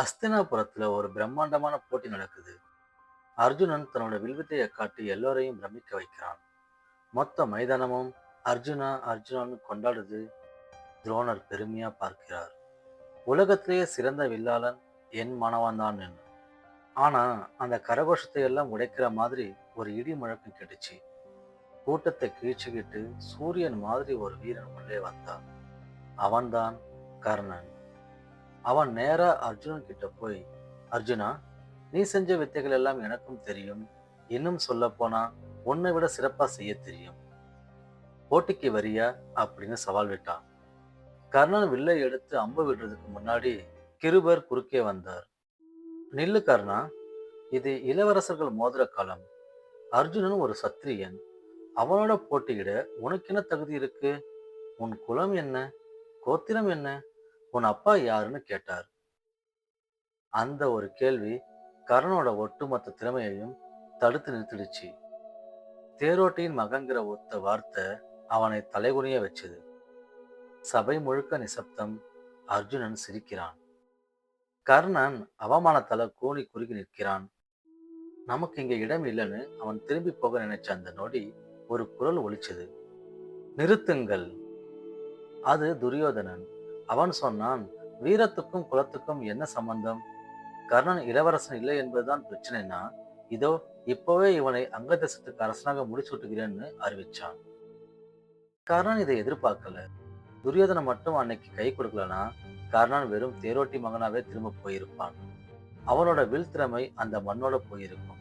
அஸ்தினாபுரத்துல ஒரு பிரம்மாண்டமான போட்டி நடக்குது. அர்ஜுனன் தன்னோட வில்வித்தையை காட்டி எல்லோரையும் பிரமிக்க வைக்கிறான். மொத்த மைதானமும் அர்ஜுனா அர்ஜுனான்னு கொண்டாடுது துரோணர் பெருமையா பார்க்கிறார். உலகத்திலேயே சிறந்த வில்லாளன் என் மாணவன் தான் ஆனா அந்த கரகோஷத்தை எல்லாம் உடைக்கிற மாதிரி ஒரு இடி முழக்கம் கெட்டுச்சு. கூட்டத்தை கீழ்ச்சிக்கிட்டு சூரியன் மாதிரி ஒரு வீரன் உள்ளே வந்தான். அவன்தான் கர்ணன். அவன் நேரா அர்ஜுனன் கிட்ட போய் அர்ஜுனா நீ செஞ்ச வித்தைகள் எல்லாம் எனக்கும் தெரியும். இன்னும் சொல்ல போனா உன்னை விட சிறப்பா செய்ய தெரியும். போட்டிக்கு வரியா? அப்படின்னு சவால் விட்டான். கர்ணன் வில்லை எடுத்து அம்பு விடுறதுக்கு முன்னாடி கிருபர் குறுக்கே வந்தார். நில்லு கர்ணா இது இளவரசர்கள் மோதிர காலம் அர்ஜுனன் ஒரு சத்திரியன். அவனோட போட்டியிட உனக்கு என்ன தகுதி இருக்கு? உன் குலம் என்ன? கோத்திரம் என்ன? உன் அப்பா யாருன்னு கேட்டார். அந்த ஒரு கேள்வி கர்ணனோட ஒட்டுமொத்த திறமையையும் தடுத்து நிறுத்திடுச்சு. தேரோட்டியின் மகங்கிற ஒத்த வார்த்தை அவனை தலைகுனிய வச்சது. சபை முழுக்க நிசப்தம் அர்ஜுனன் சிரிக்கிறான். கர்ணன் அவமானத்தால கூனி குறுகி நிற்கிறான். நமக்கு இங்க இடம் இல்லைன்னு அவன் திரும்பி போக நினைச்ச அந்த நொடி ஒரு குரல் ஒழிச்சது நிறுத்துங்கள். அது துரியோதனன். அவன் சொன்னான் வீரத்துக்கும் குலத்துக்கும் என்ன சம்பந்தம்? கர்ணன் இளவரசன் இல்லை என்பதுதான் பிரச்சனைனா இதோ இப்போவே இவனை அங்க தேசத்துக்கு அரசனாக முடிசூட்டுகிறேன்னு அறிவிச்சான். கர்ணன் இதை எதிர்பார்க்கல. துரியோதனை மட்டும் அன்னைக்கு கை கொடுக்கலனா கர்ணன் வெறும் தேரோட்டி மகனாவே திரும்ப போயிருப்பான். அவனோட வில் திறமை அந்த மண்ணோட போயிருக்கும்.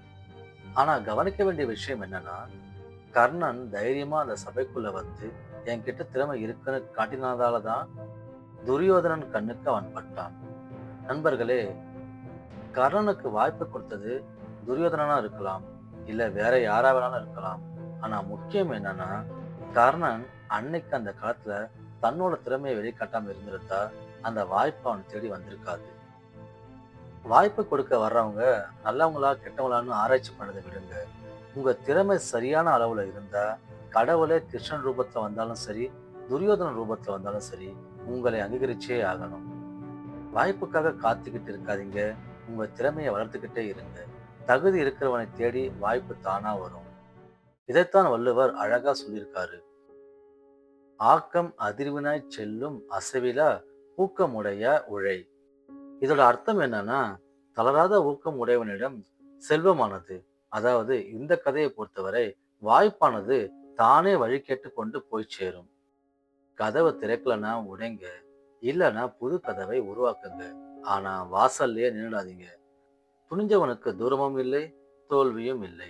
ஆனா கவனிக்க வேண்டிய விஷயம் என்னன்னா கர்ணன் தைரியமா அந்த சபைக்குள்ள வந்து என்கிட்ட திறமை இருக்குன்னு காட்டினதால தான் துரியோதனன் கண்ணுக்கு அவன் பட்டான். நண்பர்களே கர்ணனுக்கு வாய்ப்பு கொடுத்தது துரியோதனனா இருக்கலாம் இல்ல வேற யாரா வேணாலும் இருக்கலாம். ஆனா முக்கியம் என்னன்னா கர்ணன் அன்னைக்கு அந்த காலத்துல தன்னோட திறமையை வெளிக்காட்டாம இருந்திருந்தா அந்த வாய்ப்பு அவன் தேடி வந்திருக்காது. வாய்ப்பு கொடுக்க வர்றவங்க நல்லவங்களா கெட்டவங்களான்னு ஆராய்ச்சி பண்ணதை விடுங்க. உங்க திறமை சரியான அளவுல இருந்தா கடவுளே கிருஷ்ணன் ரூபத்துல வந்தாலும் சரி துரியோதன ரூபத்துல வந்தாலும் சரி உங்களை அங்கீகரிச்சே ஆகணும். வாய்ப்புக்காக காத்துக்கிட்டு இருக்காதீங்க. உங்க திறமையை வளர்த்துக்கிட்டே இருங்க. தகுதி இருக்கிறவனை தேடி வாய்ப்பு தானா வரும். இதைத்தான் வள்ளுவர் அழகா சொல்லியிருக்காரு. ஆக்கம் அதிர்வினாய் செல்லும் அசைவிலா ஊக்கமுடைய உழை. இதோட அர்த்தம் என்னன்னா தளராத ஊக்கம் உடையவனிடம் செல்வமானது. அதாவது இந்த கதையை பொறுத்தவரை வாய்ப்பானது தானே வழி கேட்டு கொண்டு போய் சேரும். கதவை திறக்கலன்னா உடைங்க இல்லைன்னா புது கதவை உருவாக்குங்க. ஆனா வாசல்லையே நின்றுடாதீங்க துணிஞ்சவனுக்கு தூரமும் இல்லை தோல்வியும் இல்லை.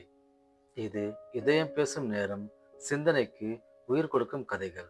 இது இதயம் பேசும் நேரம் சிந்தனைக்கு உயிர் கொடுக்கும் கதைகள்.